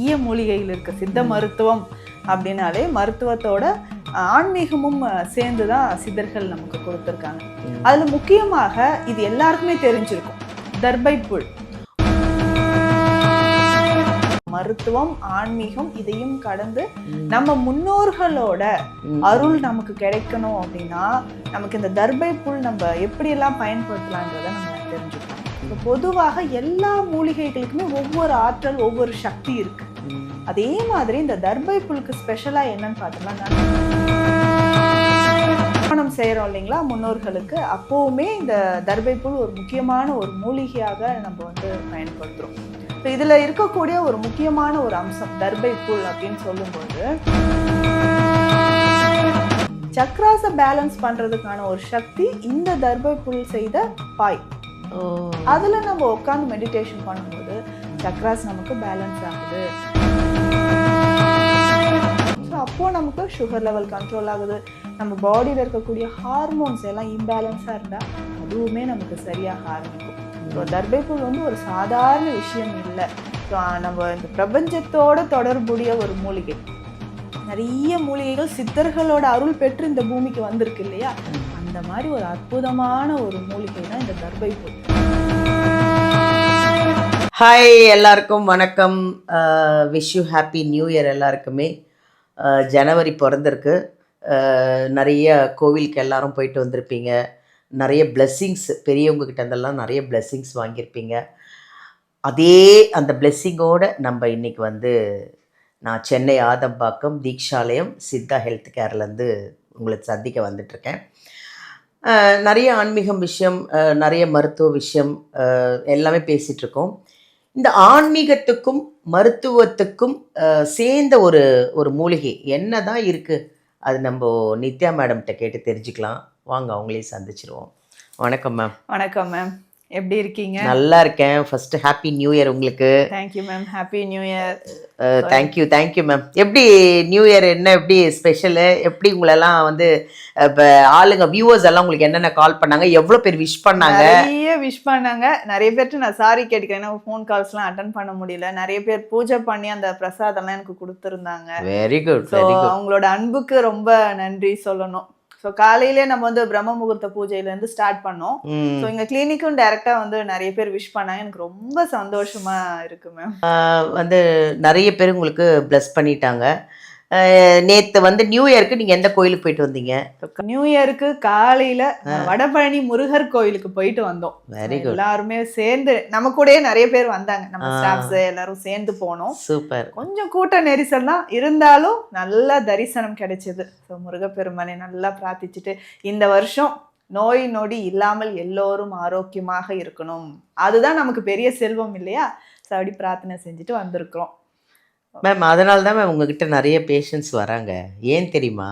நிறைய மூலிகைகள் இருக்கு சித்த மருத்துவம் அப்படின்னாலே மருத்துவத்தோட ஆன்மீகமும் சேர்ந்து தான் சித்தர்கள் நமக்கு கொடுத்துருக்காங்க. அதுல முக்கியமாக இது எல்லாருக்குமே தெரிஞ்சிருக்கும். தர்பை புல் மருத்துவம் ஆன்மீகம் இதையும் கடந்து நம்ம முன்னோர்களோட அருள் நமக்கு கிடைக்கணும் அப்படின்னா நமக்கு இந்த தர்பை புல் நம்ம எப்படியெல்லாம் பயன்படுத்தலான்றத நம்ம தெரிஞ்சுக்கலாம் இப்போ பொதுவாக எல்லா மூலிகைகளுக்குமே ஒவ்வொரு ஆற்றல் ஒவ்வொரு சக்தி இருக்கு. அதே மாதிரி இந்த தர்பை புல்லுக்கு ஸ்பெஷலா என்னன்னு பார்த்தோம்னா திருமணம் செய்கிறோம் இல்லைங்களா முன்னோர்களுக்கு. அப்போவுமே இந்த தர்பை புல் ஒரு முக்கியமான ஒரு மூலிகையாக நம்ம வந்து பயன்படுத்துகிறோம் இப்போ இதில் இருக்கக்கூடிய ஒரு முக்கியமான ஒரு அம்சம் தர்பை புல் அப்படின்னு சொல்லும்போது சக்ராஸை பேலன்ஸ் பண்றதுக்கான ஒரு சக்தி இந்த தர்பை புல் செய்த பாய். அதுல நம்ம உட்காந்து மெடிடேஷன் பண்ணும்போது சக்ராஸ் நமக்கு பேலன்ஸ் ஆகுது. ஸோ நமக்கு சுகர் லெவல் கண்ட்ரோல் ஆகுது. நம்ம பாடியில் இருக்கக்கூடிய ஹார்மோன்ஸ் எல்லாம் இம்பேலன்ஸாக இருந்தால் அதுவுமே நமக்கு சரியாக ஆரம்பிக்கும். ஸோ தர்பைப்புல் வந்து ஒரு சாதாரண விஷயம் இல்லை. ஸோ நம்ம இந்த பிரபஞ்சத்தோட தொடர்புடைய ஒரு மூலிகை. நிறைய மூலிகைகள் சித்தர்களோட அருள் பெற்று இந்த பூமிக்கு வந்திருக்கு இல்லையா? அந்த மாதிரி ஒரு அற்புதமான ஒரு மூலிகை தான் இந்த தர்பைப்புல் ஹாய் எல்லாருக்கும் வணக்கம். Wish you happy new year எல்லாருக்குமே. ஜனவரி பிறந்திருக்கு. நிறைய கோவிலுக்கு எல்லாரும் போயிட்டு வந்திருப்பீங்க. நிறைய பிளெஸ்ஸிங்ஸ் பெரியவங்க இருந்தெல்லாம் நிறைய பிளெஸ்ஸிங்ஸ் வாங்கியிருப்பீங்க. அதே அந்த பிளெஸ்ஸிங்கோடு நம்ம இன்னைக்கு வந்து நான் சென்னை ஆதம்பாக்கம் தீக்ஷாலயம் சித்தா ஹெல்த் கேர்லேருந்து உங்களை சந்திக்க வந்துட்டுருக்கேன். நிறைய ஆன்மீகம் விஷயம் நிறைய மருத்துவ விஷயம் எல்லாமே பேசிகிட்ருக்கோம் இந்த ஆன்மீகத்துக்கும் மருத்துவத்துக்கும் சேர்ந்த ஒரு ஒரு மூலிகை. என்ன தான் இருக்குது அது நம்ம நித்யா மேடம்கிட்ட கேட்டு தெரிஞ்சுக்கலாம். வாங்க அவங்களே சந்திச்சிருவோம். வணக்கம் மேம். வணக்கம் மேம். எப்படி இருக்கீங்க? நல்லா இருக்கேன். ஃபர்ஸ்ட் ஹாப்பி நியூ இயர் உங்களுக்கு. Thank you ma'am happy new year thank you thank you ma'am எப்படி நியூ இயர் என்ன எப்படி ஸ்பெஷலு எப்படி உங்களெல்லாம் வந்து இப்போ ஆளுங்க வியூவர்ஸ் எல்லாம் உங்களுக்கு என்னென்ன கால் பண்ணாங்க? எவ்வளோ பேர் விஷ் பண்ணாங்க? நிறைய விஷ் பண்ணாங்க. நிறைய பேர்ட்டு நான் சாரி கேட்டுக்கிறேன். ஏன்னா ஃபோன் கால்ஸ்லாம் அட்டன் பண்ண முடியல. நிறைய பேர் பூஜை பண்ணி அந்த பிரசாதம்லாம் எனக்கு கொடுத்துருந்தாங்க. Very good so very good அவங்களோட அன்புக்கு ரொம்ப நன்றி சொல்லணும். ஸோ காலையிலே நம்ம வந்து பிரம்ம முகூர்த்த பூஜையில இருந்து ஸ்டார்ட் பண்ணோம். ஸோ எங்க கிளினிக்கும் டைரக்டா வந்து நிறைய பேர் விஷ் பண்ணாங்க. எனக்கு ரொம்ப சந்தோஷமா இருக்கு மேம் வந்து நிறைய பேர் உங்களுக்கு ப்ளஸ் பண்ணிட்டாங்க. நேற்று வந்து நியூ இயருக்கு நீங்கள் எந்த கோயிலுக்கு போயிட்டு வந்தீங்க? நியூ இயருக்கு காலையில வடபழனி முருகர் கோயிலுக்கு போயிட்டு வந்தோம். வெரி குட் எல்லாருமே சேர்ந்து நம்ம கூடயே நிறைய பேர் வந்தாங்க. நம்ம. ஸ்டாஃப்ஸ் எல்லாரும் சேர்ந்து போனோம். சூப்பர். கொஞ்சம் கூட்ட நெரிசல் தான். இருந்தாலும் நல்ல தரிசனம் கிடைச்சது. ஸோ முருகப்பெருமானை நல்லா பிரார்த்திச்சுட்டு இந்த வருஷம் நோய் நொடி இல்லாமல் எல்லோரும் ஆரோக்கியமாக இருக்கணும். அதுதான் நமக்கு பெரிய செல்வம் இல்லையா? ஸோ அப்படி பிரார்த்தனை செஞ்சுட்டு வந்திருக்கிறோம். மேம் அதனால தான் மேம் உங்ககிட்ட நிறைய பேஷண்ட்ஸ் வராங்க. ஏன் தெரியுமா?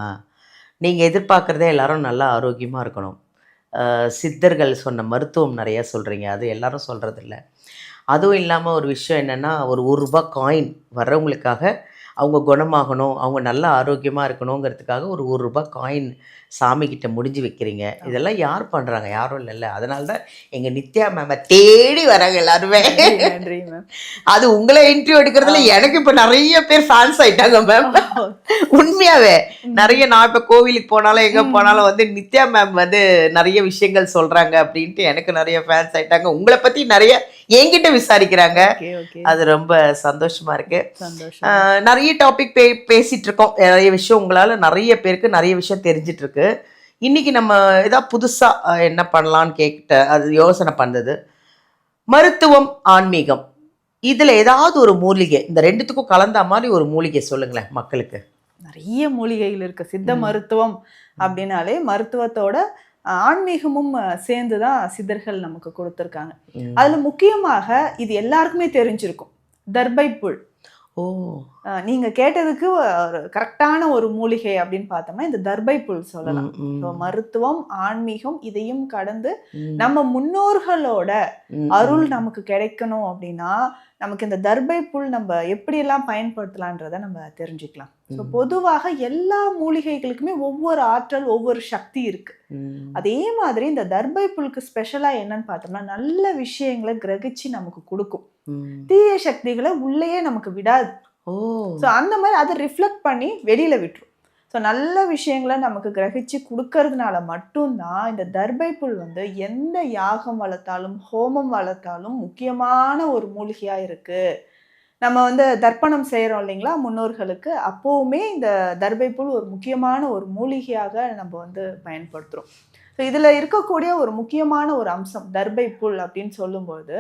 நீங்கள் எதிர்பார்க்குறதே எல்லாரும் நல்லா ஆரோக்கியமாக இருக்கணும். சித்தர்கள் சொன்ன மருத்துவம் நிறையா சொல்கிறீங்க அது எல்லாரும் சொல்கிறதில்ல அதுவும் இல்லாமல் ஒரு விஷயம் என்னென்னா ஒரு ஒரு ரூபா காயின் வர்றவங்களுக்காக அவங்க குணமாகணும் அவங்க நல்லா ஆரோக்கியமாக இருக்கணுங்கிறதுக்காக ஒரு ஒரு ரூபா காயின் சாமிக்கிட்ட முடிஞ்சு வைக்கிறீங்க. இதெல்லாம் யார் பண்ணுறாங்க யாரும் இல்லைல்ல. அதனால தான் எங்கள் நித்யா மேமை தேடி வராங்க எல்லாருமே. நன்றி மேம். அது உங்களை இன்டர்வியூ எடுக்கிறதுல எனக்கு இப்போ நிறைய பேர் ஃபேன்ஸ் ஆயிட்டாங்க மேம். உண்மையாவே. நிறைய நான் இப்போ கோவிலுக்கு போனாலும் எங்கே. போனாலும் வந்து நித்யா மேம் வந்து நிறைய விஷயங்கள் சொல்கிறாங்க அப்படின்ட்டு எனக்கு நிறைய ஃபேன்ஸ் ஆயிட்டாங்க. உங்களை பற்றி நிறைய என்கிட்ட விசாரிக்கிறாங்க. அது ரொம்ப சந்தோஷமா இருக்கு. நிறைய டாபிக் பே பேசிட்டு இருக்கோம். நிறைய விஷயம் உங்களால் நிறைய பேருக்கு நிறைய விஷயம் தெரிஞ்சிட்டு இருக்கு. இன்னைக்கு நம்ம ஏதாவது புதுசாக என்ன பண்ணலான்னு கேட்ட அது யோசனை பண்ணது. மருத்துவம் ஆன்மீகம். இதில் ஏதாவது ஒரு மூலிகை இந்த ரெண்டுத்துக்கும் கலந்த மாதிரி ஒரு மூலிகை சொல்லுங்களேன் மக்களுக்கு. நிறைய மூலிகைகள் இருக்கு. சித்த. மருத்துவம் அப்படின்னாலே மருத்துவத்தோட ஆன்மீகமும் சேர்ந்து தான் சித்தர்கள் நமக்கு கொடுத்துருக்காங்க. அதுல முக்கியமாக இது எல்லாருக்குமே தெரிஞ்சிருக்கும். தர்பை புல் ஓ. அஹ், நீங்க கேட்டதுக்கு ஒரு கரெக்டான ஒரு மூலிகை அப்படின்னு பார்த்தோம்னா இந்த தர்பை புல் சொல்லலாம் So, மருத்துவம் ஆன்மீகம் இதையும் கடந்து நம்ம முன்னோர்களோட அருள். நமக்கு கிடைக்கணும் அப்படின்னா நமக்கு இந்த தர்பை புல் நம்ம எப்படியெல்லாம் பயன்படுத்தலான்றத நம்ம தெரிஞ்சுக்கலாம் ஸோ. பொதுவாக எல்லா மூலிகைகளுக்குமே ஒவ்வொரு ஆற்றல் ஒவ்வொரு சக்தி இருக்கு. அதே மாதிரி இந்த தர்பை புல்லுக்கு ஸ்பெஷலா என்னன்னு பார்த்தோம்னா நல்ல விஷயங்களை கிரகிச்சு நமக்கு கொடுக்கும். தீய சக்திகளை உள்ளேயே நமக்கு விடாது ஸோ அந்த மாதிரி அதை ரிஃப்ளெக்ட் பண்ணி வெளியில விட்டுரும். ஸோ நல்ல விஷயங்களை நமக்கு கிரகிச்சு கொடுக்கறதுனால மட்டும்தான் இந்த தர்பை புல் வந்து எந்த யாகம் வளர்த்தாலும் ஹோமம் வளர்த்தாலும் முக்கியமான ஒரு மூலிகையாக இருக்கு. நம்ம வந்து தர்ப்பணம் செய்கிறோம் இல்லைங்களா முன்னோர்களுக்கு அப்போவுமே இந்த தர்பை புல் ஒரு முக்கியமான ஒரு மூலிகையாக நம்ம வந்து பயன்படுத்துகிறோம் ஸோ இதில் இருக்கக்கூடிய ஒரு முக்கியமான ஒரு அம்சம் தர்பை புல் அப்படின்னு சொல்லும்போது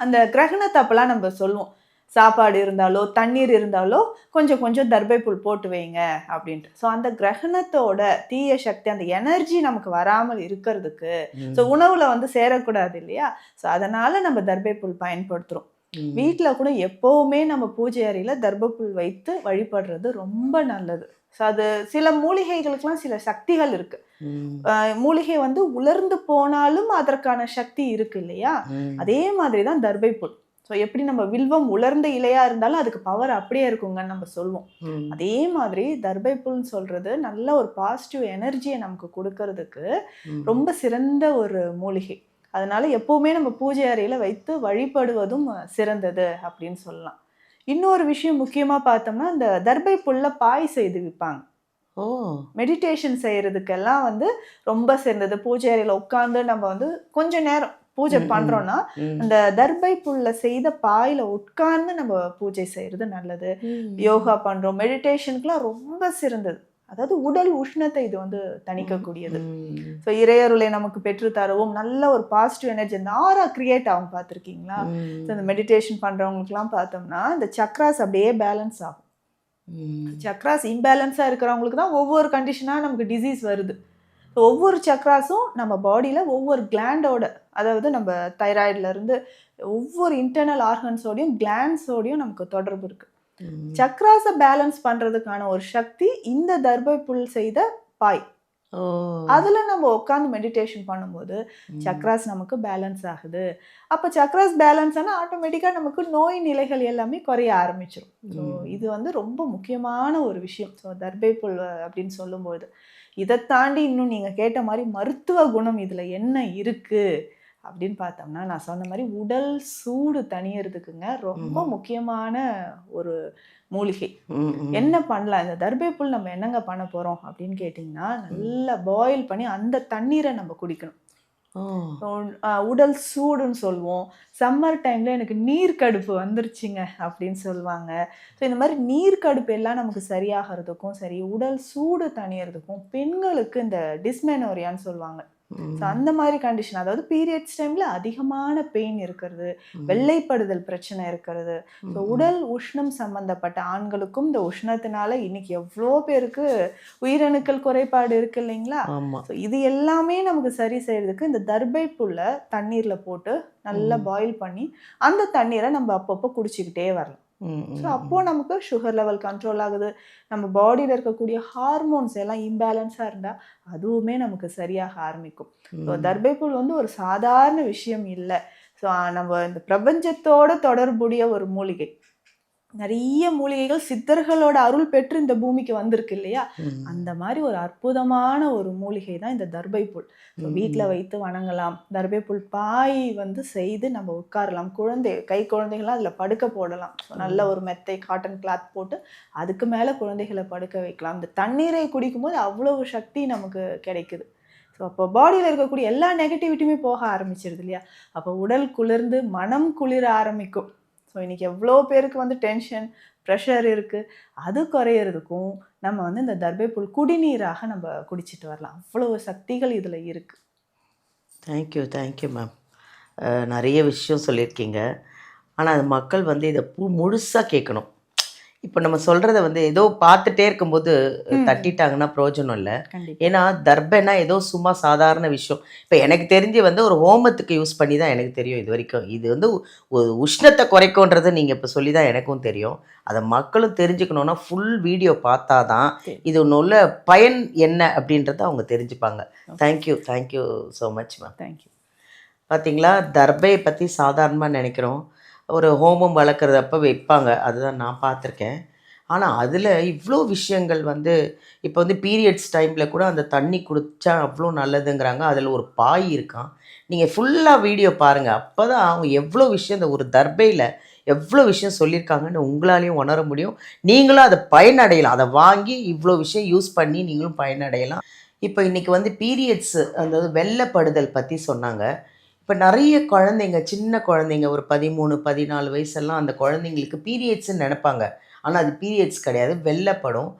அந்த கிரகணத்தப்பெல்லாம் நம்ம சொல்லுவோம். சாப்பாடு இருந்தாலோ தண்ணீர் இருந்தாலோ கொஞ்சம் கொஞ்சம் தர்பை புல் போட்டு வைங்க அப்படின்ட்டு. ஸோ அந்த கிரகணத்தோட தீய சக்தி அந்த எனர்ஜி நமக்கு வராமல் இருக்கிறதுக்கு. ஸோ உணவுல வந்து சேரக்கூடாது இல்லையா? ஸோ அதனால நம்ம தர்பை புல் பயன்படுத்துகிறோம். வீட்டில் கூட எப்போவுமே நம்ம பூஜை அறையில் தர்பப்புல் வைத்து வழிபடுறது ரொம்ப நல்லது. ஸோ அது சில மூலிகைகளுக்கெல்லாம் சில சக்திகள் இருக்கு. மூலிகை வந்து உலர்ந்து போனாலும் அதற்கான சக்தி இருக்கு இல்லையா. அதே மாதிரி தான் தர்பை புல். ஸோ எப்படி நம்ம வில்வம் உலர்ந்த இலையா இருந்தாலும் அதுக்கு பவர் அப்படியே இருக்குங்கன்னு நம்ம சொல்லுவோம். அதே மாதிரி தர்பை புல்னு சொல்றது நல்ல ஒரு பாசிட்டிவ் எனர்ஜியை நமக்கு கொடுக்கறதுக்கு. ரொம்ப சிறந்த ஒரு மூலிகை. அதனால எப்பவுமே நம்ம பூஜை அறையில வைத்து வழிபடுவதும் சிறந்தது அப்படின்னு சொல்லலாம். இன்னொரு விஷயம் முக்கியமா பார்த்தோம்னா இந்த தர்பை புல்ல பாய் செய்து விற்பாங்க ஓ. மெடிடேஷன் செய்யறதுக்கெல்லாம் வந்து ரொம்ப சிறந்தது. பூஜை அறையில உட்காந்து நம்ம வந்து கொஞ்ச நேரம் பூஜை. பண்றோம்னா. அந்த தர்பை புல்ல செய்த பாயில உட்கார்ந்து நம்ம பூஜை செய்யறது நல்லது. யோகா பண்றோம் மெடிடேஷனுக்குலாம் ரொம்ப சிறந்தது அதாவது உடல் உஷ்ணத்தை இது வந்து தணிக்கக்கூடியது. ஸோ இறையருளை நமக்கு பெற்று தரவும் நல்ல ஒரு பாசிட்டிவ் எனர்ஜி அந்த ஆரா கிரியேட் ஆகும் பார்த்துருக்கீங்களா. ஸோ இந்த மெடிடேஷன் பண்றவங்களுக்குலாம் பார்த்தோம்னா இந்த சக்ராஸ் அப்படியே பேலன்ஸ் ஆகும். சக்ராஸ் இம்பேலன்ஸாக இருக்கிறவங்களுக்கு தான் ஒவ்வொரு கண்டிஷனாக நமக்கு டிசீஸ் வருது ஒவ்வொரு சக்ராஸும் நம்ம பாடியில் ஒவ்வொரு கிளாண்டோட அதாவது நம்ம தைராய்டுல இருந்து ஒவ்வொரு இன்டர்னல் ஆர்கன்ஸோடையும் கிளாண்ட்ஸோடையும் நமக்கு தொடர்பு இருக்கு. ம். சக்ராஸை பேலன்ஸ் பண்றதுக்கான ஒரு சக்தி இந்த தர்பை புல் செய்த பாய். அதுல நம்ம உட்காந்து மெடிடேஷன் பண்ணும்போது. சக்ராஸ் நமக்கு பேலன்ஸ் ஆகுது. அப்போ சக்ராஸ் பேலன்ஸ் ஆனால் ஆட்டோமேட்டிக்காக நமக்கு நோய் நிலைகள் எல்லாமே குறைய ஆரம்பிச்சிடும் ஸோ. இது வந்து ரொம்ப முக்கியமான ஒரு விஷயம். ஸோ தர்பை புல் அப்படின்னு சொல்லும்போது. இதை தாண்டி இன்னும் நீங்கள் கேட்ட மாதிரி மருத்துவ குணம் இதில் என்ன இருக்கு? அப்படின்னு பார்த்தோம்னா நான் சொன்ன மாதிரி உடல் சூடு தணியறதுக்குங்க ரொம்ப. முக்கியமான ஒரு மூலிகை. என்ன பண்ணலாம்? இந்த தர்பை புல் நம்ம என்னங்க பண்ண போறோம் அப்படின்னு கேட்டிங்கன்னா நல்லா பாயில் பண்ணி அந்த தண்ணீரை நம்ம குடிக்கணும். உடல் சூடுன்னு சொல்லுவோம். சம்மர் டைமில் எனக்கு நீர்க்கடுப்பு வந்துருச்சுங்க அப்படின்னு சொல்லுவாங்க. ஸோ இந்த மாதிரி நீர்க்கடுப்பு எல்லாம் நமக்கு சரியாகிறதுக்கும் சரி உடல் சூடு தணியறதுக்கும் பெண்களுக்கு இந்த டிஸ்மெனோரியான்னு சொல்லுவாங்க. ஸோ அந்த மாதிரி கண்டிஷன் அதாவது பீரியட்ஸ் டைம்ல அதிகமான பெயின் இருக்கிறது வெள்ளைப்படுதல் பிரச்சனை இருக்கிறது ஸோ. உடல் உஷ்ணம் சம்பந்தப்பட்ட ஆண்களுக்கும் இந்த உஷ்ணத்தினால இன்னைக்கு எவ்வளோ பேருக்கு உயிரணுக்கள் குறைபாடு இருக்கு இல்லைங்களா ஸோ இது எல்லாமே நமக்கு சரி செய்யறதுக்கு இந்த தர்பை புல்லை தண்ணீர்ல போட்டு நல்லா. பாயில் பண்ணி அந்த தண்ணீரை நம்ம அப்பப்போ குடிச்சிக்கிட்டே வரலாம். ஸோ ம். அப்போ நமக்கு சுகர் லெவல் கண்ட்ரோல் ஆகுது நம்ம பாடியில் இருக்கக்கூடிய ஹார்மோன்ஸ் எல்லாம் இம்பேலன்ஸாக இருந்தால் அதுவுமே நமக்கு சரியாக ஆரம்பிக்கும் ஸோ ம். தர்பை புல் வந்து ஒரு சாதாரண விஷயம் இல்லை ஸோ நம்ம இந்த பிரபஞ்சத்தோட தொடர்புடைய ஒரு மூலிகை நிறைய மூலிகைகள் சித்தர்களோட அருள் பெற்று இந்த பூமிக்கு வந்திருக்கு இல்லையா. அந்த மாதிரி ஒரு அற்புதமான ஒரு மூலிகை தான் இந்த தர்பை புல். வீட்டில் வைத்து வணங்கலாம். தர்பை புல் பாய் வந்து செய்து நம்ம உட்காரலாம். குழந்தை கை குழந்தைகள்லாம் அதில் படுக்க போடலாம். நல்ல ஒரு மெத்தை காட்டன் கிளாத் போட்டு அதுக்கு மேலே குழந்தைகளை படுக்க வைக்கலாம். இந்த தண்ணீரை குடிக்கும்போது அவ்வளவு சக்தி நமக்கு கிடைக்குது. ஸோ அப்போ பாடியில் இருக்கக்கூடிய எல்லா நெகட்டிவிட்டியுமே போக ஆரம்பிச்சிருது இல்லையா? அப்போ உடல் குளிர்ந்து மனம் குளிர ஆரம்பிக்கும். ஸோ இன்னைக்கு எவ்வளோ பேருக்கு வந்து டென்ஷன் ப்ரெஷர் இருக்குது அது குறையிறதுக்கும் நம்ம வந்து இந்த தர்பைப்புல் குடிநீராக நம்ம குடிச்சிட்டு வரலாம். அவ்வளோ சக்திகள் இதில் இருக்குது தேங்க்யூ தேங்க்யூ மேம் நிறைய விஷயம் சொல்லியிருக்கீங்க. ஆனால் அது மக்கள் வந்து இதை பூ முழுசாக கேட்கணும். இப்போ நம்ம சொல்கிறத வந்து ஏதோ பார்த்துட்டே இருக்கும்போது. தட்டிட்டாங்கன்னா பிரயோஜனம் இல்லை. ஏன்னா தர்பைனா ஏதோ சும்மா சாதாரண விஷயம். இப்போ எனக்கு தெரிஞ்சு வந்து ஒரு ஹோமத்துக்கு யூஸ் பண்ணி தான் எனக்கு தெரியும் இது வரைக்கும். இது வந்து ஒரு உஷ்ணத்தை குறைக்கும்ன்றது நீங்கள் இப்போ சொல்லி தான் எனக்கும் தெரியும். அதை மக்களும் தெரிஞ்சுக்கணுன்னா ஃபுல் வீடியோ பார்த்தா தான். இது ஒன்று உள்ள பயன் என்ன அப்படின்றத அவங்க தெரிஞ்சுப்பாங்க. Thank you thank you so much ma'am thank you பார்த்தீங்களா? தர்பையை பற்றி சாதாரணமாக நினைக்கிறோம். ஒரு ஹோமம் வளர்க்குறதப்ப வைப்பாங்க. அதுதான் நான் பார்த்துருக்கேன். ஆனால் அதில் இவ்வளோ விஷயங்கள் வந்து இப்போ வந்து பீரியட்ஸ் டைமில் கூட அந்த தண்ணி குடித்தா அவ்வளோ நல்லதுங்கிறாங்க. அதில் ஒரு பாய் இருக்கான். நீங்கள் ஃபுல்லாக வீடியோ பாருங்கள் அப்போ தான் அவங்க எவ்வளோ விஷயம் இந்த ஒரு தர்பையில் எவ்வளோ விஷயம் சொல்லியிருக்காங்கன்னு உங்களாலையும் உணர முடியும். நீங்களும் அதை பயனடையலாம். அதை வாங்கி இவ்வளோ விஷயம் யூஸ் பண்ணி நீங்களும் பயனடையலாம். இப்போ இன்றைக்கி வந்து பீரியட்ஸு அதாவது வெள்ளப்படுதல் பற்றி சொன்னாங்க. இப்போ நிறைய குழந்தைங்க சின்ன குழந்தைங்க ஒரு பதிமூணு பதினாலு வயசெல்லாம் அந்த குழந்தைங்களுக்கு பீரியட்ஸ்ன்னு நினைப்பாங்க. ஆனால் அது பீரியட்ஸ் கிடையாது. வெள்ளப்படும்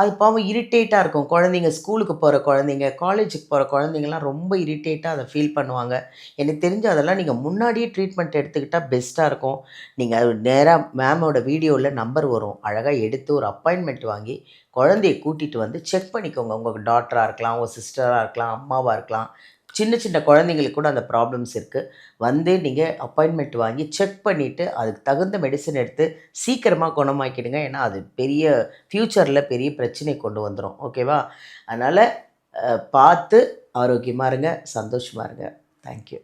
அது பாவம் இரிட்டேட்டாக இருக்கும். குழந்தைங்க ஸ்கூலுக்கு போகிற குழந்தைங்க காலேஜுக்கு போகிற குழந்தைங்கலாம் ரொம்ப இரிட்டேட்டாக அதை ஃபீல் பண்ணுவாங்க. எனக்கு தெரிஞ்சு அதெல்லாம் நீங்கள் முன்னாடியே ட்ரீட்மெண்ட் எடுத்துக்கிட்டால் பெஸ்ட்டாக இருக்கும். நீங்கள் அது நேராக மேமோட வீடியோவில் நம்பர் வரும். அழகாக எடுத்து ஒரு அப்பாயின்மெண்ட் வாங்கி குழந்தைய கூட்டிகிட்டு வந்து செக் பண்ணிக்கோங்க. உங்கள் டாக்டராக இருக்கலாம் உங்கள் சிஸ்டராக இருக்கலாம் அம்மாவாக இருக்கலாம். சின்ன சின்ன குழந்தைங்களுக்கு கூட அந்த ப்ராப்ளம்ஸ் இருக்குது வந்து நீங்கள் அப்பாயின்மெண்ட் வாங்கி செக் பண்ணிவிட்டு அதுக்கு தகுந்த மெடிசன் எடுத்து சீக்கிரமாக குணமாக்கிடுங்க. ஏன்னா அது பெரிய ஃப்யூச்சரில் பெரிய பிரச்சனை கொண்டு வந்துடும் ஓகேவா அதனால் பார்த்து ஆரோக்கியமாக இருங்க சந்தோஷமாக இருங்க. தேங்க்யூ